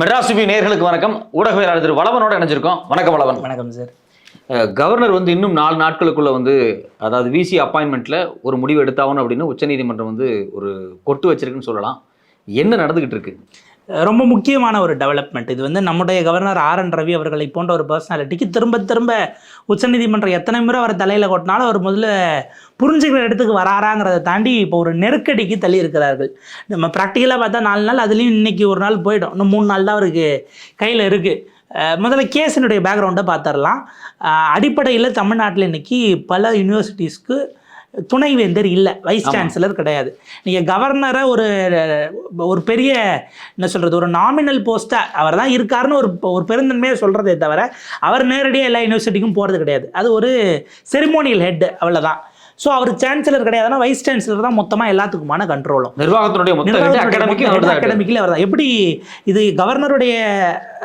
Madras TV நேயர்களுக்கு வணக்கம். ஊடகவியலாளர் திரு வளவனோட இணைஞ்சிருக்கோம். வணக்கம் வளவன். வணக்கம் சார். கவர்னர் வந்து இன்னும் நாலு நாட்களுக்குள்ள வந்து அதாவது விசி அப்பாயின்மெண்ட்ல ஒரு முடிவு எடுத்தாகணும் அப்படின்னு உச்சநீதிமன்றம் வந்து ஒரு கொட்டு வச்சிருக்குன்னு சொல்லலாம். என்ன நடந்துகிட்டு இருக்கு? ரொம்ப முக்கியமான ஒரு டெவலப்மெண்ட் இது வந்து நம்முடைய கவர்னர் ஆர் என் ரவி அவர்களை போன்ற ஒரு பர்சனாலிட்டிக்கு திரும்ப திரும்ப உச்சநீதிமன்றம் எத்தனை முறை அவர் தலையில் கொட்டினாலும் அவர் முதல்ல புரிஞ்சுக்கிற இடத்துக்கு வராராங்கிறத தாண்டி இப்போ ஒரு நெருக்கடிக்கு தள்ளி இருக்கிறார்கள். நம்ம ப்ராக்டிக்கலாக பார்த்தா நாலு நாள் அதுலேயும் இன்னைக்கு ஒரு நாள் போயிடும். இன்னும் மூணு நாள் தான் அவருக்கு கையில் இருக்குது முதல்ல கேஸினுடைய பேக்ரவுண்டை பார்த்துடலாம். அடிப்படையில் தமிழ்நாட்டில் இன்னைக்கு பல யூனிவர்சிட்டிஸ்க்கு துணைவேந்தர் இல்லை வைஸ். சான்சலர் கிடையாது. நீங்கள் கவர்னரை ஒரு ஒரு பெரிய என்ன சொல்கிறது ஒரு நாமினல் போஸ்ட்டாக அவர் தான் இருக்காருன்னு ஒரு ஒரு பெருந்தன்மையை சொல்கிறதே தவிர அவர் நேரடியாக எல்லா யூனிவர்சிட்டிக்கும் போகிறது கிடையாது. அது ஒரு செரிமோனியல் ஹெட் அவ்வளோதான் ஸோ அவர் சான்சலர் கிடையாதுன்னா வைஸ் சான்சலர் தான் மொத்தமாக எல்லாத்துக்குமான கண்ட்ரோலும் நிர்வாகத்தினுடைய அகாடமிக்கில் அவர் தான் எப்படி இது கவர்னருடைய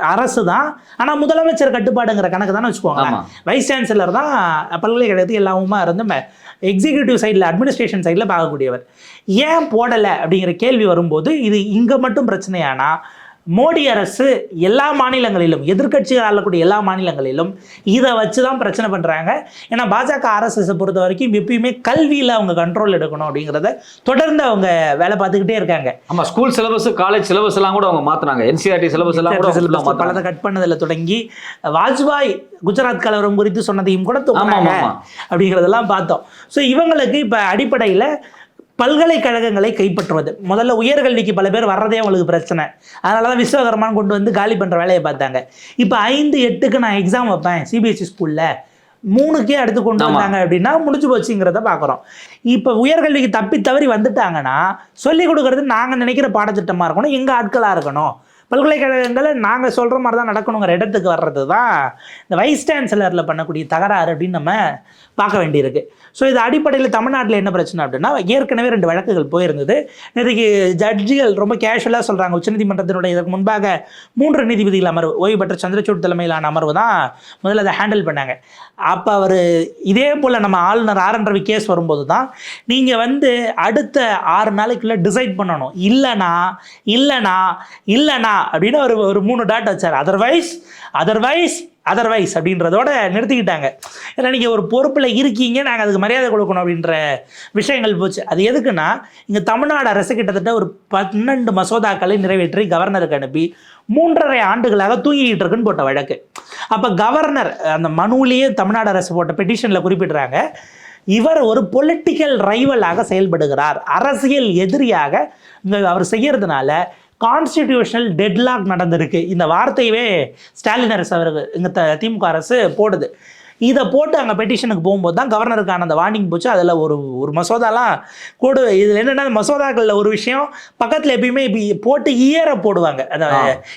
அரசு தான்? ஆனால் முதலமைச்சர் கட்டுப்பாடுங்கிற கணக்கு தானே வச்சுக்கோங்க வைஸ் சான்சலர் தான் பல்கலைக்கழகத்துக்கு எல்லாமுமா இருந்து எக்ஸிக்யூட்டிவ் சைடில் அட்மினிஸ்ட்ரேஷன் சைடில் பார்க்கக்கூடியவர் ஏன் போடலை அப்படிங்கிற கேள்வி வரும்போது இது இங்கே மட்டும் பிரச்சனையானா மோடி அரசு எல்லா மாநிலங்களிலும் எதிர்க்கட்சிகள் ஆளக்கூடிய எல்லா மாநிலங்களிலும் இதை வச்சு தான் பிரச்சனை பண்ணுறாங்க ஏன்னா பாஜக ஆர்எஸ்எஸை பொறுத்த வரைக்கும் எப்பயுமே கல்வியில் அவங்க கண்ட்ரோல் எடுக்கணும் அப்படிங்கிறத தொடர்ந்து அவங்க வேலை பார்த்துக்கிட்டே இருக்காங்க. ஆமா ஸ்கூல் சிலபஸ் காலேஜ் சிலபஸ் எல்லாம் கூட அவங்க மாத்துனாங்க என்சிஆர்டி சிலபஸ் எல்லாம் கூட. பலதை கட் பண்ணதில் தொடங்கி வாஜ்பாய் குஜராத் கலவரம் குறித்து சொன்னதையும் கூட அப்படிங்கிறதெல்லாம் பார்த்தோம். ஸோ இவங்களுக்கு இப்போ அடிப்படையில் பல்கலைக்கழகங்களை கைப்பற்றுவது. முதல்ல உயர்கல்விக்கு பல பேர் வர்றதே அவங்களுக்கு பிரச்சனை. அதனால தான் விஸ்வகர்மான் கொண்டு வந்து காலி பண்ணுற வேலையை பார்த்தாங்க. இப்போ ஐந்து எட்டுக்கு நான் எக்ஸாம் வைப்பேன் சிபிஎஸ்சி ஸ்கூலில் மூணுக்கே அடுத்து கொண்டு. வந்தாங்க அப்படின்னா முடிஞ்சு போச்சுங்கிறத பார்க்குறோம். இப்போ உயர்கல்விக்கு தப்பி தவறி வந்துட்டாங்கன்னா சொல்லிக் கொடுக்கறது நாங்கள் நினைக்கிற பாடத்திட்டமாக இருக்கணும் எங்கள் ஆட்களாக இருக்கணும். பல்கலைக்கழகங்களை நாங்கள் சொல்கிற மாதிரி தான் நடக்கணுங்கிற இடத்துக்கு வர்றது தான் இந்த வைஸ் சான்சலரில் பண்ணக்கூடிய தகராறு அப்படின்னு நம்ம பார்க்க வேண்டியிருக்கு. ஸோ இது அடிப்படையில் தமிழ்நாட்டில் என்ன பிரச்சனை அப்படின்னா ஏற்கனவே ரெண்டு வழக்குகள் போயிருந்தது. இன்றைக்கு ஜட்ஜிகள் ரொம்ப கேஷுவலாக சொல்கிறாங்க உச்சநீதிமன்றத்தினுடைய இதற்கு முன்பாக மூன்று நீதிபதிகள் அமர்வு ஓய்வு பெற்ற சந்திரசூட் தலைமையிலான அமர்வு தான் முதல்ல அதை ஹேண்டில் பண்ணாங்க. அப்போ அவர் இதே போல் நம்ம ஆளுநர் ஆர். என் ரவி கேஸ் வரும்போது தான் நீங்கள் வந்து அடுத்த ஆறு நாளைக்குள்ளே டிசைட் பண்ணணும். இல்லைனா இல்லைனா இல்லைனா அப்படின்னு ஒரு ஒரு மூணு டாட் வச்சார். அதர்வைஸ் அதர்வைஸ் அதர்வைஸ் அப்படின்றதோட நிறுத்திக்கிட்டாங்க. ஏன்னா நீங்கள் ஒரு பொறுப்பில் இருக்கீங்க நாங்கள் அதுக்கு மரியாதை கொடுக்கணும் அப்படின்ற விஷயங்கள் போச்சு. அது எதுக்குன்னா இங்கே தமிழ்நாடு அரசு கிட்டத்தட்ட ஒரு பன்னெண்டு மசோதாக்களை நிறைவேற்றி கவர்னருக்கு அனுப்பி மூன்றரை ஆண்டுகளாக தூங்கிக்கிட்டு இருக்குன்னு போட்ட வழக்கு. அப்போ கவர்னர் அந்த மனுவிலேயே தமிழ்நாடு அரசு போட்ட பெட்டிஷனில் குறிப்பிடுறாங்க இவர் ஒரு பொலிட்டிக்கல் ரைவலாக செயல்படுகிறார். அரசியல் எதிரியாக அவர் செய்கிறதுனால கான்ஸ்டிடியூஷனல் டெட்லாக் நடந்திருக்கு. இந்த வார்த்தையவே ஸ்டாலின் அரசு அவருக்கு இங்கே திமுக அரசு போடுது. இதை போட்டு அங்கே பெட்டிஷனுக்கு போகும்போது தான் கவர்னருக்கான அந்த வார்னிங் போச்சு. அதில் ஒரு ஒரு மசோதாலாம் கூட இதில் என்னென்னா மசோதாக்களில் ஒரு விஷயம் பக்கத்தில் எப்பயுமே இப்படி போட்டு இயரை போடுவாங்க. அந்த.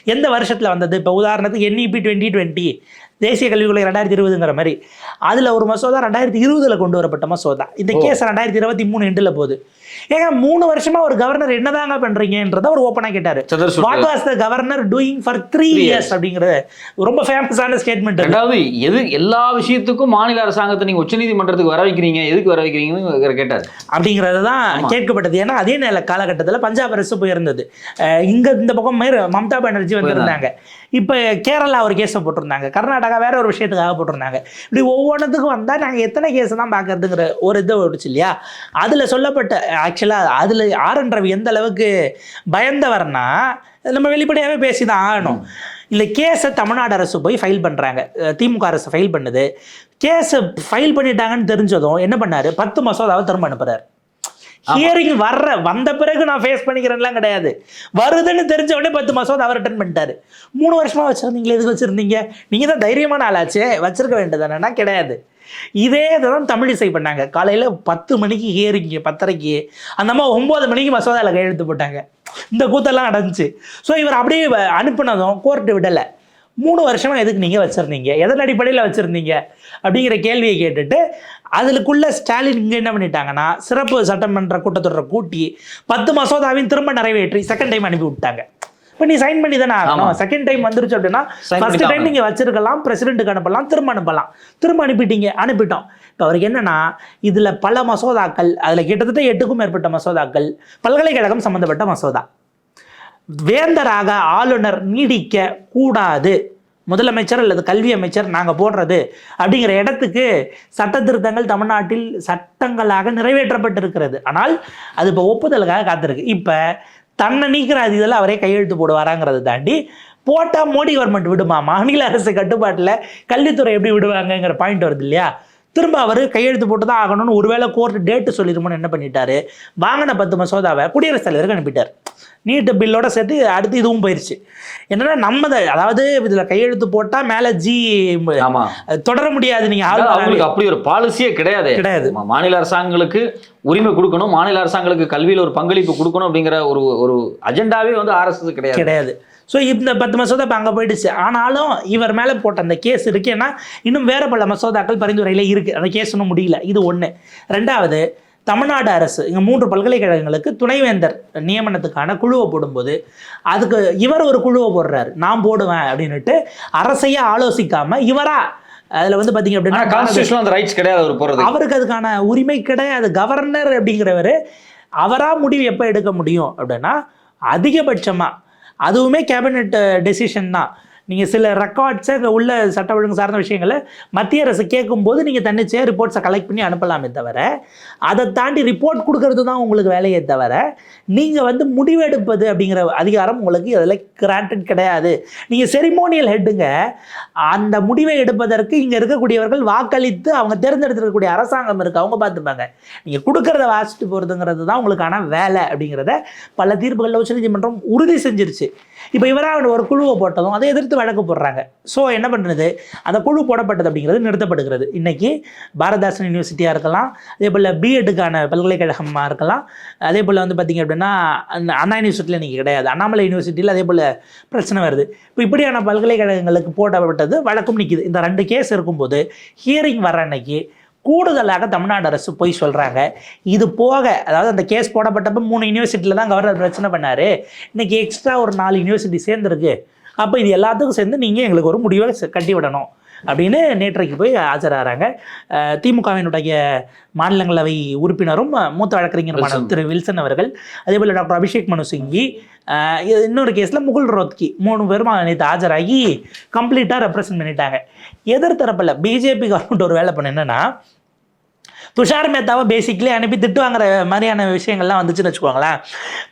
எந்த வருஷத்தில் வந்தது? இப்போ உதாரணத்துக்கு என்இபி டுவெண்ட்டி டுவெண்ட்டி தேசிய கல்விக் கொள்கை ரெண்டாயிரத்தி இருபதுங்கிற மாதிரி. அதில் ஒரு மசோதா ரெண்டாயிரத்தி இருபதுல கொண்டு வரப்பட்ட மசோதா. இந்த. கேஸ் ரெண்டாயிரத்தி இருபத்தி மூணு எண்டில் போகுது. ஏங்க மூணு வருஷமா ஒரு கவர்னர் என்னதாங்க பண்றீங்கன்றத அவர் ஓப்பனாக கேட்டார். What was the governor doing for three years அப்படிங்கிறது ரொம்ப ஃபேமஸான ஸ்டேட்மெண்ட் ரெண்டாவது எது எல்லா விஷயத்துக்கும் மாநில அரசாங்கத்தை நீங்க உச்சநீதிமன்றத்துக்கு வர வைக்கிறீங்க எதுக்கு வர வைக்கிறீங்கன்னு கேட்டார். அப்படிங்கிறது தான். கேட்கப்பட்டது. ஏன்னா அதே நேர காலகட்டத்தில் பஞ்சாப் அரசு போயிருந்தது. இங்க இந்த பக்கம் மம்தா பானர்ஜி வந்திருந்தாங்க. இப்போ கேரளா ஒரு கேஸை போட்டிருந்தாங்க. கர்நாடகா வேற ஒரு விஷயத்துக்காக போட்டிருந்தாங்க. இப்படி ஒவ்வொன்றுத்துக்கும் வந்தால் நாங்கள் எத்தனை கேஸ் தான் பார்க்கறதுங்கிற ஒரு இது ஓடுச்சு இல்லையா? அதில் சொல்லப்பட்ட ஆக்சுவலாக அதில் ஆர் ரவி எந்த அளவுக்கு பயந்தவர்னா நம்ம வெளிப்படையாகவே பேசி தான் ஆகணும். இந்த கேஸை தமிழ்நாடு அரசு போய் ஃபைல் பண்ணுறாங்க திமுக அரசு ஃபைல் பண்ணுது. கேஸை ஃபைல் பண்ணிட்டாங்கன்னு தெரிஞ்சதும் என்ன பண்ணாரு? பத்து மசோதாவை திரும்ப அனுப்புறாரு. ஹியரிங் வர்ற வந்த பிறகு நான் ஃபேஸ் பண்ணிக்கிறேன்லாம் கிடையாது. வருதுன்னு தெரிஞ்ச உடனே பத்து மாதம் அவர் ரிட்டர்ன் பண்ணிட்டாரு. மூணு வருஷமா வச்சிருந்தீங்களே எதுக்கு வச்சிருந்தீங்க? நீங்கள் தான் தைரியமான ஆளாச்சே. வச்சிருக்க வேண்டியதானேன்னா கிடையாது. இதே தான் தமிழிசை பண்ணாங்க. காலையில் பத்து மணிக்கு ஏறிங்க பத்தரைக்கு அந்த அம்மா ஒம்பது மணிக்கு மசோதாவில் கையெழுத்து போட்டாங்க. இந்த கூத்தெல்லாம் நடந்துச்சு. ஸோ இவர் அப்படியே வ- அனுப்புனதும் கோர்ட்டு விடலை. மூணு வருஷமா எதுக்கு நீங்கள் வச்சுருந்தீங்க? எதன் அடிப்படையில் வச்சுருந்தீங்க? அப்படிங்கிற கேள்வியை கேட்டுட்டு அதுக்குள்ள ஸ்டாலின் இங்கே என்ன பண்ணிட்டாங்கன்னா சிறப்பு சட்டமன்ற கூட்டத்தொடரை கூட்டி பத்து மசோதாவையும் திரும்ப நிறைவேற்றி செகண்ட் டைம் அனுப்பி விட்டாங்க. இப்போ நீ சைன் பண்ணி தானே ஆகணும். செகண்ட் டைம் வந்துருச்சு அப்படின்னா ஃபர்ஸ்ட் டைம் நீங்கள் வச்சிருக்கலாம் பிரசிடென்ட்டுக்கு அனுப்பலாம் திரும்ப அனுப்பலாம். திரும்ப அனுப்பிட்டீங்க அனுப்பிட்டோம். இப்போ அவருக்கு என்னன்னா இதில் பல மசோதாக்கள் அதில் கிட்டத்தட்ட எட்டுக்கும் மேற்பட்ட மசோதாக்கள் பல்கலைக்கழகம் சம்மந்தப்பட்ட மசோதா. வேந்தராக ஆளுநர் நீடிக்க கூடாது. முதலமைச்சர் அல்லது கல்வி அமைச்சர் நாங்கள் போடுறது அப்படிங்கிற இடத்துக்கு சட்ட திருத்தங்கள் தமிழ்நாட்டில் சட்டங்களாக நிறைவேற்றப்பட்டிருக்கிறது. ஆனால் அது இப்போ ஒப்புதலுக்காக காத்திருக்கு. இப்போ தன்னை நீக்கிற அதிதில் அவரே கையெழுத்து போடுவாராங்கிறத தாண்டி போட்டால் மோடி கவர்மெண்ட் விடுமா? மாநில அரசு கட்டுப்பாட்டில் கல்வித்துறை எப்படி விடுவாங்கங்கிற பாயிண்ட் வருது இல்லையா? திரும்ப அவர் கையெழுத்து போட்டு தான் ஆகணும்னு ஒருவேளை கோர்ட் டேட்டு சொல்லிடுமோன்னு என்ன பண்ணிட்டாரு? வாங்கின பத்து மசோதாவை குடியரசுத் தலைவருக்கு அனுப்பிட்டார். நீட்டு பில்லோட சேர்த்து அடுத்து இதுவும் போயிடுச்சு என்னன்னா நம்ம அதாவது இதில் கையெழுத்து போட்டால் மேலே ஜி ஆமா. தொடர முடியாது நீங்கள் ஆள் அவங்களுக்கு அப்படி ஒரு பாலிசியே கிடையாது. கிடையாது. மாநில அரசாங்கங்களுக்கு உரிமை கொடுக்கணும் மாநில அரசாங்களுக்கு கல்வியில் ஒரு பங்களிப்பு கொடுக்கணும் அப்படிங்கிற ஒரு ஒரு அஜெண்டாவே வந்து ஆர்எஸ்எஸ் கிடையாது. கிடையாது. ஸோ இந்த பத்து மசோதா இப்போ அங்கே போயிடுச்சு. ஆனாலும் இவர் மேலே போட்ட அந்த கேஸ் இருக்கு. ஏன்னா இன்னும் வேற பல மசோதாக்கள் பரிந்துரையில் இருக்குது அந்த கேஸ் இன்னும் முடியல. இது ஒன்று ரெண்டாவது தமிழ்நாடு அரசு இங்கே மூன்று பல்கலைக்கழகங்களுக்கு துணைவேந்தர் நியமனத்துக்கான குழுவை போடும்போது அதுக்கு இவர் ஒரு குழுவை போடுறாரு. நான் போடுவேன் அப்படின்னுட்டு அரசையே ஆலோசிக்காம இவரா அதில் வந்து பார்த்தீங்க அப்படின்னா அந்த ரைட்ஸ் கிடையாது அவர் போறது அவருக்கு அதுக்கான உரிமை கிடையாது. கவர்னர் அப்படிங்கிறவர் அவராக முடிவு எப்போ எடுக்க முடியும் அப்படின்னா அதிகபட்சமாக அதுவுமே கேபினெட் டெசிஷன் தான். நீங்கள் சில ரெக்கார்ட்ஸை உள்ள சட்ட ஒழுங்கு சார்ந்த விஷயங்களை மத்திய அரசு கேட்கும்போது நீங்கள் தன்னிச்சையாக ரிப்போர்ட்ஸை கலெக்ட் பண்ணி அனுப்பலாமே தவிர அதை தாண்டி ரிப்போர்ட் கொடுக்கறது தான் உங்களுக்கு வேலையே தவிர நீங்கள் வந்து முடிவெடுப்பது அப்படிங்கிற அதிகாரம் உங்களுக்கு அதில் கிராண்டட் கிடையாது. நீங்கள் செரிமோனியல் ஹெட்டுங்க அந்த முடிவை எடுப்பதற்கு இங்கே இருக்கக்கூடியவர்கள் வாக்களித்து அவங்க தேர்ந்தெடுத்திருக்கக்கூடிய அரசாங்கம் இருக்குது அவங்க பார்த்துப்பாங்க. நீங்கள் கொடுக்கறத வாசிட்டு போகிறதுங்கிறது தான் உங்களுக்கான வேலை அப்படிங்கிறத பல தீர்ப்புகளில் உச்சநீதிமன்றம் உறுதி செஞ்சிருச்சு. இப்போ இவராக ஒரு குழுவை போட்டதும் அதை எதிர்த்து வழக்கு போடுறாங்க. ஸோ என்ன பண்ணுறது அந்த குழு போடப்பட்டது அப்படிங்கிறது நிறுத்தப்படுகிறது. இன்றைக்கி பாரதாசன் யூனிவர்சிட்டியாக இருக்கலாம் அதே போல் பிஎட்டுக்கான பல்கலைக்கழகமாக இருக்கலாம் அதே போல் வந்து பார்த்திங்க அப்படின்னா அந்த அண்ணா யூனிவர்சிட்டியில் இன்றைக்கி கிடையாது. அண்ணாமலை யூனிவர்சிட்டியில் அதே போல் பிரச்சனை வருது. இப்போ இப்படியான பல்கலைக்கழகங்களுக்கு போடப்பட்டது வழக்கும் நிற்கிது இந்த ரெண்டு கேஸ் இருக்கும்போது ஹியரிங் வர அன்னைக்கு கூடுதலாக தமிழ்நாடு அரசு போய் சொல்கிறாங்க இது போக அதாவது அந்த கேஸ் போடப்பட்டப்போ மூணு யூனிவர்சிட்டியில் தான் கவர்னர் பிரச்சனை பண்ணார். இன்றைக்கி எக்ஸ்ட்ரா ஒரு நாலு யூனிவர்சிட்டி சேர்ந்துருக்கு. அப்போ இது எல்லாத்துக்கும் சேர்ந்து நீங்கள் எங்களுக்கு ஒரு முடிவை கட்டி விடணும் அப்படின்னு நேற்றைக்கு போய் ஆஜராகிறாங்க திமுகவினுடைய மாநிலங்களவை உறுப்பினரும் மூத்த வழக்கறிஞருமான. திரு வில்சன் அவர்கள் அதே போல் டாக்டர் அபிஷேக் மனு சிங்கி இன்னொரு கேஸில் முகுல் ரோத்கி மூணு பேரும் நேற்று ஆஜராகி கம்ப்ளீட்டாக ரெப்ரசன்ட் பண்ணிட்டாங்க எதிர்த்தரப்பில் பிஜேபி கவர்மெண்ட் ஒரு வேலை பண்ண என்னன்னா துஷார் மேத்தாவை பேசிக்கலி அனுப்பி திட்டு வாங்குற மாதிரியான விஷயங்கள்லாம் வந்துச்சுன்னு வச்சுக்கோங்களேன்.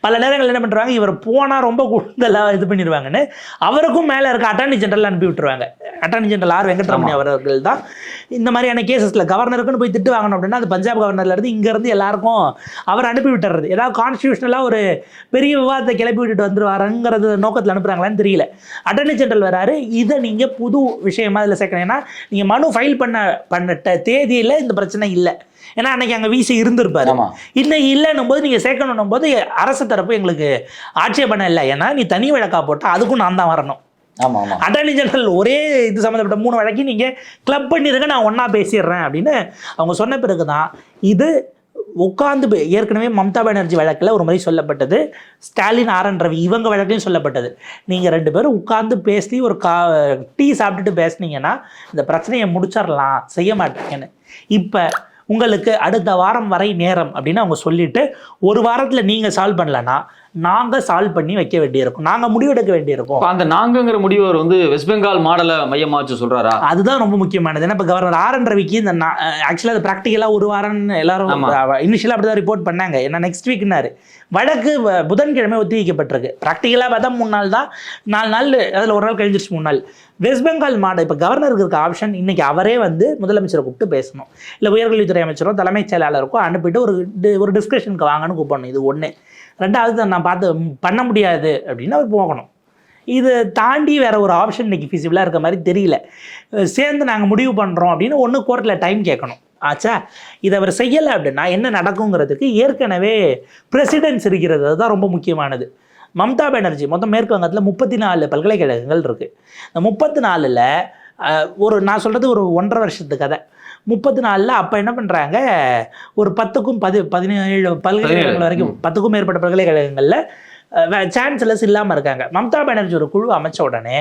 பல நேரங்கள் என்ன பண்ணுறாங்க இவர் போனால் ரொம்ப கூடுதலாக இது பண்ணிடுவாங்கன்னு அவருக்கும் மேலே இருக்க அட்டார்னி ஜெனரல் அனுப்பி விட்டுருவாங்க. அட்டார்னி ஜெனரல் ஆர் வெங்கட்ரமணி அவர்கள் தான் இந்த மாதிரியான கேசஸில் கவர்னருக்குன்னு போய் திட்டு வாங்கணும் அப்படின்னா அது பஞ்சாப் கவர்னர்லேருந்து இங்கேருந்து எல்லாருக்கும் அவர் அனுப்பி விட்டுறது. ஏதாவது கான்ஸ்டியூஷனலாக ஒரு பெரிய விவாதத்தை கிளப்பி விட்டுட்டு வந்துருவாருங்கிறது நோக்கத்தில் அனுப்புகிறாங்களான்னு தெரியல. அட்டர்னி ஜெனரல் வராரு. இதை நீங்கள் புது விஷயமா இதில் சேர்க்கணும். ஏன்னா நீங்கள் மனு ஃபைல் பண்ண பண்ணிட்ட தேதியில் இந்த பிரச்சனை இல்லை. ஏன்னா அன்னைக்கு அங்கே விசி இருந்திருப்பாரு. இன்னும் இல்லைன்னும் போது நீங்கள் சேர்க்கணும் போது அரசு தரப்பு எங்களுக்கு ஆட்சேபணம் இல்லை. ஏன்னா நீ தனி வழக்கா போட்டால் அதுக்கும் நான் தான் வரணும். அட்டார்னி ஜெனரல் ஒரே இது சம்மந்தப்பட்ட மூணு வழக்கையும் நீங்கள் கிளப் பண்ணிருங்க நான் ஒன்றா பேசிடுறேன் அப்படின்னு அவங்க சொன்ன பிறகு தான் இது உட்காந்து ஏற்கனவே மம்தா பானர்ஜி வழக்கில் ஒரு மாதிரி சொல்லப்பட்டது. ஸ்டாலின் ஆர். என். ரவி இவங்க வழக்கிலையும் சொல்லப்பட்டது. நீங்கள் ரெண்டு பேரும் உட்காந்து பேசி ஒரு கா டீ சாப்பிட்டுட்டு பேசுனீங்கன்னா இந்த பிரச்சனையை முடிச்சிடலாம் செய்ய மாட்டேங்கன்னு. இப்போ உங்களுக்கு அடுத்த வாரம் வரை நேரம் அப்படின்னு அவங்க சொல்லிட்டு ஒரு வாரத்தில் நீங்கள் சால்வ் பண்ணலன்னா நாங்கள் சால்வ் பண்ணி வைக்க வேண்டியிருக்கும். நாங்கள் முடிவெடுக்க வேண்டியிருக்கும். அந்த நாங்கங்கிற முடிவு அவர் வந்து வெஸ்ட் பெங்கால் மாடலை மையமா வச்சு சொல்றாரா? அதுதான் ரொம்ப முக்கியமானது. ஏன்னா இப்போ கவர்னர் ஆர் என் ரவிக்கு இந்த ஆக்சுவலாக அது ப்ராக்டிக்கலாக ஒரு வாரம்னு எல்லாரும். இனிஷியலாக அப்படி தான் ரிப்போர்ட் பண்ணாங்க. ஏன்னா நெக்ஸ்ட் வீக்னாரு வழக்கு புதன்கிழமை ஒத்தி வைக்கப்பட்டிருக்கு. ப்ராக்டிக்கலாக பார்த்தா மூணு நாள் தான். நாலு நாள் அதில் ஒரு நாள் கழிஞ்சிருச்சு மூணு நாள். வெஸ்ட் பெங்கால் மாட இப்போ கவர்னருக்கு இருக்க ஆப்ஷன் இன்னைக்கு அவரே வந்து முதலமைச்சரை கூப்பிட்டு பேசணும். இல்லை உயர்கல்வித்துறை அமைச்சரோ தலைமைச் செயலாளருக்கோ அனுப்பிட்டு ஒரு ஒரு டிஸ்கஷனுக்கு வாங்கன்னு கூப்பிடணும். இது ஒன்று ரெண்டாவது நான் பார்த்து பண்ண முடியாது. அப்படின்னு அவர் போகணும். இது தாண்டி வேற ஒரு ஆப்ஷன் இன்னைக்கு ஃபிசிபிளாக இருக்க மாதிரி தெரியல. சேர்ந்து நாங்கள் முடிவு பண்ணுறோம் அப்படின்னு ஒன்று கோர்ட்டில் டைம் கேட்கணும். ஆச்சா? இதை அவர் செய்யலை அப்படின்னா என்ன நடக்குங்கிறதுக்கு ஏற்கனவே பிரசிடென்ஸ் இருக்கிறது. அதுதான் ரொம்ப முக்கியமானது. மம்தா பானர்ஜி மொத்தம் மேற்கு வங்கத்தில் முப்பத்தி நாலு பல்கலைக்கழகங்கள் இருக்குது இந்த முப்பத்தி நாலில் ஒரு நான் சொல்கிறது ஒரு ஒன்றரை வருஷத்து கதை. முப்பத்தி நாலில் அப்போ என்ன பண்ணுறாங்க ஒரு பத்துக்கும் பதி பதினேழு பல்கலைக்கழகங்கள் வரைக்கும் பத்துக்கும் மேற்பட்ட பல்கலைக்கழகங்களில் சான்சலர்ஸ் இல்லாமல் இருக்காங்க. மம்தா பானர்ஜி ஒரு குழு அமைச்ச உடனே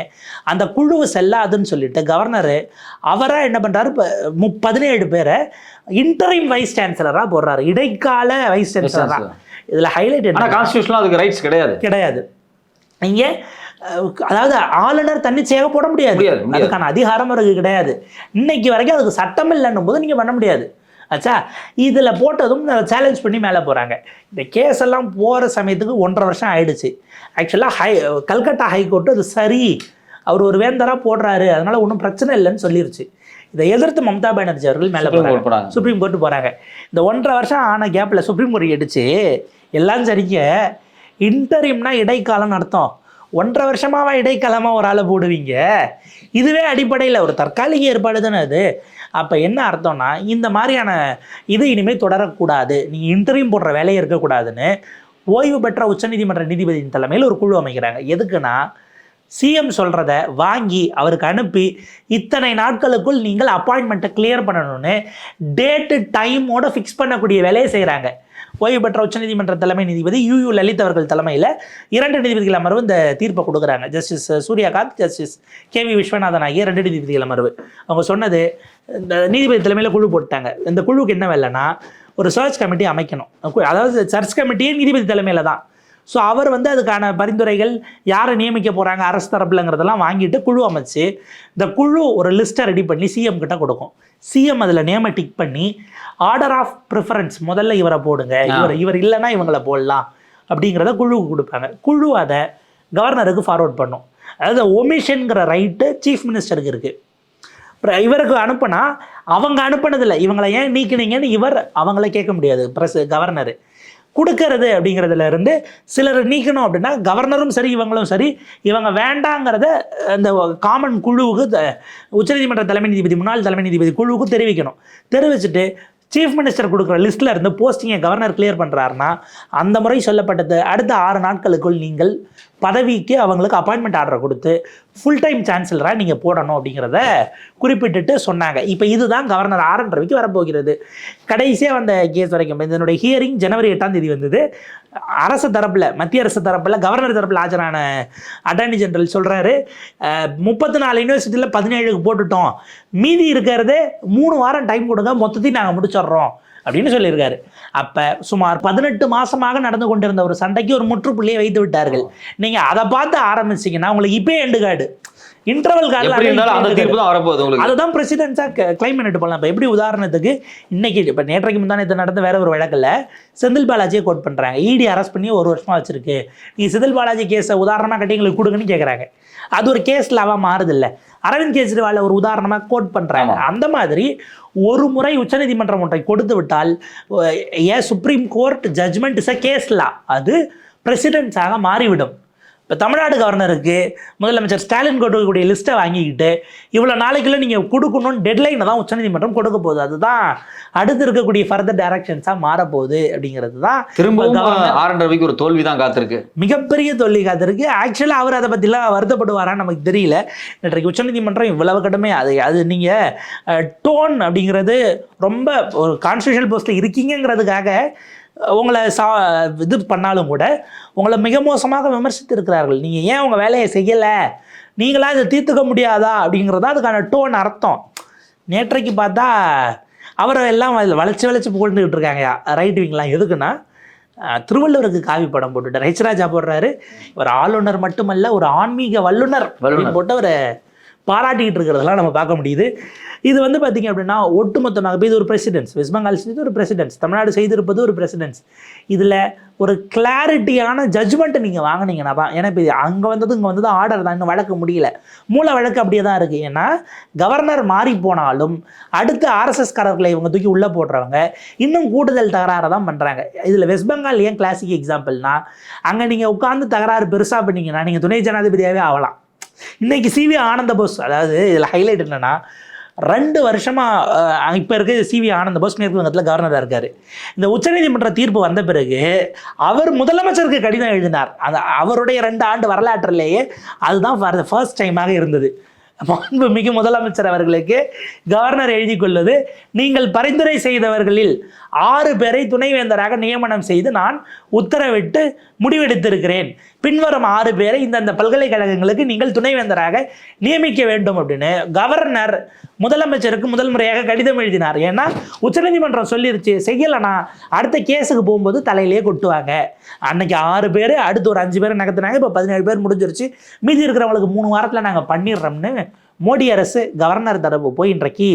அந்த குழு செல்லாதுன்னு சொல்லிட்டு கவர்னர் அவராக என்ன பண்ணுறாரு இப்போ பதினேழு பேரை இன்டரிம் வைஸ் சான்சலராக போடுறாரு. இடைக்கால வைஸ் சான்சலராக இதில் ஹைலைட் கான்ஸ்டியூஷன்ல அதுக்கு ரைட்ஸ் கிடையாது. கிடையாது. நீங்க அஹ், அதாவது ஆளுநர் தன்னிச்சையாக போட முடியாது. அதுக்கான அதிகாரம் அவருக்கு கிடையாது. இன்னைக்கு வரைக்கும் அதுக்கு சட்டம் இல்லைன்னும் போது நீங்க பண்ண முடியாது. ஆச்சா இதில் போட்டதும் சேலஞ்ச் பண்ணி மேலே போகிறாங்க இந்த கேஸ் எல்லாம் போகிற சமயத்துக்கு ஒன்றரை வருஷம் ஆயிடுச்சு. ஆக்சுவலாக ஹை கல்கட்டா ஹைகோர்ட்டு அது சரி. அவர் ஒரு வேந்தராக போடுறாரு. அதனால ஒன்றும் பிரச்சனை இல்லைன்னு சொல்லிருச்சு. இதை எதிர்த்து மம்தா பானர்ஜி அவர்கள் மேலே போகிறாங்க போறாங்க. சுப்ரீம் கோர்ட் போகிறாங்க இந்த ஒன்றரை வருஷம் ஆன கேப்பில் சுப்ரீம் கோர்ட் அடிச்சு எல்லாம் சரிங்க. இன்டரிம்னா இடைக்காலம்னு அர்த்தம் ஒன்றரை வருஷமாவா இடைக்காலமாக ஒரு ஆளை போடுவீங்க? இதுவே அடிப்படையில் ஒரு தற்காலிக ஏற்பாடு தானே அது. அப்போ என்ன அர்த்தம்னா இந்த மாதிரியான இது இனிமேல் தொடரக்கூடாது. நீங்கள் இன்டர்வியூ போடுற வேலையே இருக்கக்கூடாதுன்னு ஓய்வு பெற்ற உச்சநீதிமன்ற நீதிபதியின் தலைமையில் ஒரு குழு அமைக்கிறாங்க. எதுக்குன்னா சிஎம் சொல்கிறத வாங்கி அவருக்கு அனுப்பி இத்தனை நாட்களுக்குள் நீங்கள் அப்பாயின்மெண்ட்டை கிளியர் பண்ணணும்னு டேட்டு டைமோட ஃபிக்ஸ் பண்ணக்கூடிய வேலையை செய்கிறாங்க ஓய்வு பெற்ற உச்சநீதிமன்ற தலைமை நீதிபதி யூ யூ லலித் அவர்கள் தலைமையில் இரண்டு நீதிபதிகள் அமர்வு இந்த தீர்ப்பை கொடுக்குறாங்க. Justice Surya Kant justice K V Viswanathan ஆகிய ரெண்டு நீதிபதிகள் அமர்வு. அவங்க சொன்னது இந்த நீதிபதி தலைமையில் குழு போட்டாங்க இந்த குழுவுக்கு என்ன வேலைன்னா ஒரு சர்ச் கமிட்டி அமைக்கணும். அதாவது சர்ச் கமிட்டியே நீதிபதி தலைமையில் தான். ஸோ அவர் வந்து அதுக்கான பரிந்துரைகள் யாரை நியமிக்க போகிறாங்க அரசு தரப்புலங்கிறதெல்லாம் வாங்கிட்டு குழு அமைச்சு இந்த குழு ஒரு லிஸ்ட்டை ரெடி பண்ணி சிஎம் கிட்ட கொடுக்கும். சிஎம் அதில் நேமை டிக் பண்ணி ஆர்டர் ஆஃப் ப்ரிஃபரன்ஸ் முதல்ல இவரை போடுங்க. இவர் இவர் இல்லைன்னா இவங்களை போடலாம் அப்படிங்கிறத குழுவுக்கு கொடுப்பாங்க. குழு அதை கவர்னருக்கு ஃபார்வர்ட் பண்ணும். அதாவது ஒமிஷன்கிற ரைட்டு சீஃப் மினிஸ்டருக்கு இருக்குது அப்புறம் இவருக்கு அனுப்புனா அவங்க அனுப்புனதில்லை. இவங்களை ஏன் நீக்கினீங்கன்னு இவர் அவங்கள கேட்க முடியாது. ப்ரெஸ் கவர்னரு கொடுக்கறது அப்படிங்கிறதுல இருந்து சிலர் நீக்கணும் அப்படின்னா கவர்னரும் சரி இவங்களும் சரி. இவங்க வேண்டாங்கிறத அந்த காமன் குழுவுக்கு த- உச்சநீதிமன்ற தலைமை நீதிபதி முன்னாள் தலைமை நீதிபதி குழுவுக்கு தெரிவிக்கணும். தெரிவிச்சுட்டு சீஃப் மினிஸ்டர் கொடுக்குற லிஸ்ட்டில் இருந்து போஸ்டிங்கை கவர்னர் கிளியர் பண்ணுறாருன்னா அந்த முறை சொல்லப்பட்டது அடுத்த ஆறு நாட்களுக்குள் நீங்கள் பதவிக்கு அவங்களுக்கு அப்பாயின்மெண்ட் ஆர்டரை கொடுத்து ஃபுல் டைம் சான்சலராக நீங்கள் போடணும் அப்படிங்கிறத குறிப்பிட்டுட்டு சொன்னாங்க. இப்போ இதுதான் கவர்னர் ஆர் என் ரவிக்கு வரப்போகிறது. கடைசியாக வந்த கேஸ் வரைக்கும் இதனுடைய ஹியரிங் ஜனவரி எட்டாம் தேதி வந்தது. அரசு தரப்பில் மத்திய அரசு தரப்பில் கவர்னர் தரப்பில் ஆஜரான அட்டார்னி ஜெனரல் சொல்கிறாரு முப்பத்தி நாலு யூனிவர்சிட்டியில் பதினேழுக்கு போட்டுட்டோம். மீதி இருக்கிறதே மூணு வாரம் டைம் கொடுங்க மொத்தத்தையும் நாங்கள் முடிச்சிடுறோம். அப்படின்னு சொல்லியிருக்காரு. அப்போ சுமார் பதினெட்டு மாசமாக நடந்து கொண்டிருந்த ஒரு சண்டைக்கு ஒரு முற்றுப்புள்ளியை வைத்து விட்டார்கள். நீங்கள் அதை பார்த்து ஆரம்பிச்சீங்கன்னா உங்களுக்கு இப்போ எண்டு கார்டு இன்டர்வல் உங்களுக்கு. அதுதான் பிரசிடென்ஸாக கிளைம் பண்ணிட்டு போகலாம் இப்போ எப்படி உதாரணத்துக்கு இன்னைக்கு இப்போ நேற்றைக்கு முந்தானத்து நடந்த வேற ஒரு வழக்கில் செந்தில் பாலாஜியை கோட் பண்ணுறாங்க இடி அரெஸ்ட் பண்ணி ஒரு வருஷமா வச்சிருக்கு. நீ செந்தில் பாலாஜி கேஸை உதாரணமாக கட்டி எங்களுக்கு கொடுங்கன்னு கேட்குறாங்க அது ஒரு கேஸ் லாவாக மாறுதில்ல. அரவிந்த் கெஜ்ரிவாலை ஒரு உதாரணமாக கோட் பண்ணுறாங்க அந்த மாதிரி ஒரு முறை உச்சநீதிமன்றம் ஒன்றை கொடுத்து விட்டால் a Supreme Court judgement is a case law அது பிரசிடென்ட்ஸாக மாறிவிடும். இப்போ தமிழ்நாடு கவர்னருக்கு முதலமைச்சர் ஸ்டாலின் கொடுக்கக்கூடிய லிஸ்ட்டை வாங்கிக்கிட்டு இவ்வளோ நாளைக்குள்ள நீங்கள் கொடுக்கணும்னு டெட்லைனை தான் உச்சநீதிமன்றம் கொடுக்க போகுது. அதுதான் அடுத்து இருக்கக்கூடிய ஃபர்தர் டைரக்ஷன்ஸாக மாறப்போகுது அப்படிங்கிறது தான் திரும்பவும் கவர்னர் ஆர் என் ரவிக்கு ஒரு தோல்வி தான் காத்திருக்கு. மிகப்பெரிய தொல்லை காத்திருக்கு. ஆக்சுவலாக அவர் அதை பற்றிலாம் வருத்தப்படுவாரான்னு நமக்கு தெரியல. இன்றைக்கு உச்சநீதிமன்றம் இவ்வளவு கடுமை அது அது நீங்கள் டோன் அப்படிங்கிறது ரொம்ப ஒரு கான்ஸ்டியூஷனல் போஸ்ட்டில் இருக்கீங்கங்கிறதுக்காக உங்களை சா இது பண்ணாலும் கூட உங்களை மிக மோசமாக விமர்சித்து இருக்கிறார்கள் நீங்கள் ஏன் உங்கள் வேலையை செய்யலை? நீங்களா இதை தீர்த்துக்க முடியாதா? அப்படிங்கிறதா அதுக்கான டோன் அர்த்தம். நேற்றைக்கு பார்த்தா அவரை எல்லாம் வளைச்சு வளைச்சு புகழ்ந்துக்கிட்டு இருக்காங்க. ரைட் விங்லாம் எதுக்குன்னா திருவள்ளுவருக்கு காவி படம் போட்டுட்டார். ஹெச்ராஜா போடுறாரு. ஒரு ஆளுநர் மட்டுமல்ல ஒரு ஆன்மீக வல்லுனர் அப்படின்னு போட்டு அவரை பாராட்டிக்கிட்டு இருக்கிறதெல்லாம் நம்ம பார்க்க முடியுது. இது வந்து பார்த்தீங்க அப்படின்னா ஒட்டுமொத்தமாக இப்போ இது ஒரு பிரசிடென்ஸ் வெஸ்ட் பெங்கால் செய்து ஒரு பிரசிடென்ஸ் தமிழ்நாடு செய்திருப்பது ஒரு பிரசிடென்ஸ் இதில் ஒரு கிளாரிட்டியான ஜட்ஜ்மெண்ட்டை நீங்கள் வாங்குனீங்கன்னா தான் ஏன்னா இப்போ அங்கே வந்தது இங்கே வந்தது ஆர்டர் தான். இங்கே வழக்கு முடியல. மூல வழக்கு அப்படியே தான் இருக்குது ஏன்னா கவர்னர் மாறி போனாலும் அடுத்த ஆர்எஸ்எஸ்காரர்களை இவங்க தூக்கி உள்ளே போடுறவங்க இன்னும் கூடுதல் தகராறு தான் பண்ணுறாங்க இதில் வெஸ்ட் பெங்கால் ஏன் கிளாசிக் எக்ஸாம்பிள்னா அங்கே நீங்கள் உட்காந்து தகராறு பெருசாக பண்ணிங்கன்னா நீங்கள் துணை ஜனாதிபதியாகவே ஆகலாம். இன்றைக்கி சிவி ஆனந்த போஸ் அதாவது இதில் ஹைலைட் என்னன்னா ரெண்டு வருஷமாக இப்போ இருக்க சிவி ஆனந்த போஸ் மேற்கு வங்கத்தில் கவர்னராக இருக்கார். இந்த உச்சநீதிமன்ற தீர்ப்பு வந்த பிறகு அவர் முதலமைச்சருக்கு கடிதம் எழுதினார். அந்த அவருடைய ரெண்டு ஆண்டு வரலாற்றிலேயே அதுதான் ஃபர்ஸ்ட் டைமாக இருந்தது. மாண்புமிகு முதலமைச்சர் அவர்களுக்கு கவர்னர் எழுதி கொள்வது நீங்கள் பரிந்துரை செய்தவர்களில் ஆறு பேரை துணைவேந்தராக நியமனம் செய்து நான் உத்தரவிட்டு முடிவெடுத்திருக்கிறேன். பின்வரும் ஆறு பேரை இந்தந்த பல்கலைக்கழகங்களுக்கு நீங்கள் துணைவேந்தராக நியமிக்க வேண்டும் அப்படின்னு கவர்னர் முதலமைச்சருக்கு முதல் முறையாக கடிதம் எழுதினார். ஏன்னா உச்சநீதிமன்றம் சொல்லிருச்சு செய்யலைனா அடுத்த கேஸுக்கு போகும்போது தலையிலேயே கொட்டுவாங்க. அன்னைக்கு ஆறு பேர் அடுத்து ஒரு அஞ்சு பேர் நகர்த்தினாங்க இப்போ பதினேழு பேர் முடிஞ்சிருச்சு. மீதி இருக்கிறவங்களுக்கு மூணு வாரத்தில் நாங்கள் பண்ணிடுறோம்னு மோடி அரசு கவர்னர் தரப்பு போய் இன்றைக்கு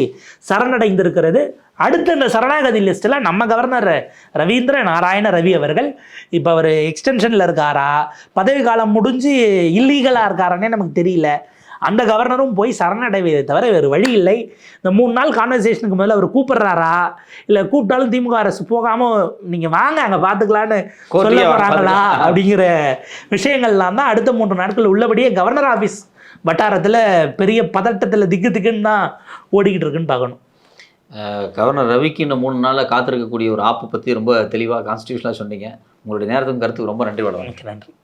சரணடைந்திருக்கிறது. அடுத்த இந்த சரணாகதி லிஸ்ட்டில் நம்ம கவர்னர் ரவீந்திர நாராயண ரவி அவர்கள் இப்போ அவர் எக்ஸ்டென்ஷனில் இருக்காரா? பதவி காலம் முடிஞ்சு இல்லீகலாக இருக்காரானே நமக்கு தெரியல. அந்த கவர்னரும் போய் சரணடைவதை தவிர வேறு வழி இல்லை. இந்த மூணு நாள் கான்வர்சேஷனுக்கு முதல்ல அவர் கூப்பிடுறாரா? இல்லை கூப்பிட்டாலும் திமுக அரசு போகாமல் நீங்கள் வாங்க அங்கே பார்த்துக்கலான்னு சொல்ல போகிறாங்களா. அப்படிங்கிற விஷயங்கள்லாம் தான் அடுத்த மூன்று நாட்கள் உள்ளபடியே கவர்னர் ஆஃபீஸ் வட்டாரத்தில் பெரிய பதட்டத்தில் திக்கு திக்குன்னு தான் ஓடிக்கிட்டு இருக்குன்னு பார்க்கணும். கவர்னர் ரவிக்கு இன்னும் மூணு நாளில் காத்திருக்கக்கூடிய ஒரு ஆப்பை பற்றி ரொம்ப தெளிவாக கான்ஸ்டியூஷனாக சொன்னீங்க. உங்களுடைய நேரத்துக்கும் கருத்துக்கு ரொம்ப நன்றி வணக்கம். நன்றி.